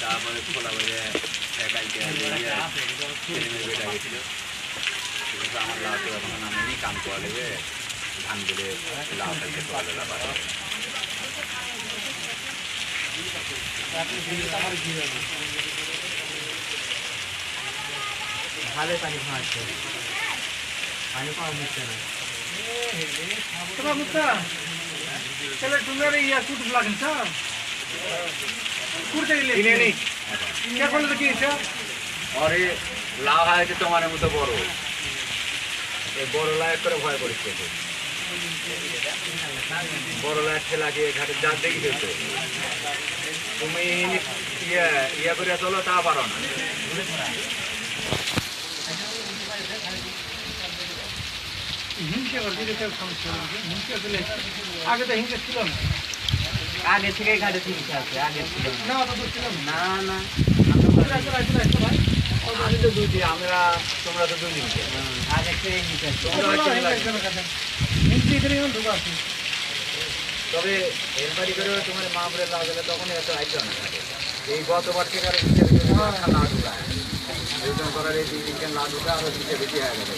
তারপরে খোলা কিন্তু আমার লাভ এখন নামেনি কাম করা লেগে ধান দিলে লাভ থাকতে পারলে লাভ ভালো পানি খাওয়াচ্ছে পানি পাওয়া মুখছে না তোমার মুত্তা চলে তোমার ইয়া কুট লাগেন স্যার কিনে নি। আরে লাভ হয়েছে তোমার মতো বড়। এই বড় লাইফ করে ভয় করিস বড় লাইফ ঠেলাকে ঘাটে যা দেখি তো তুমি ইয়া ইয়া করে চলো তা পারো না। হিংসে করছে হিংসে আগে তো হিংসে ছিল না। আগে থেকে ঘাটে ঠিক আছে আগে ছিল না। না অত তো ছিল না। না না। আমি তো দুটি আমরা তোমরা তো দুদিন আগে থেকে আছে তবে এরবারি করে তোমার মা বলে লাভ হলে তখন এত না। থাকে এই গতবার থেকে আরও লাভ ঢুকায় আয়োজন করার এই দুই লাভ ঢুকা আরও হিসেবে বেশি হয়ে গেছে।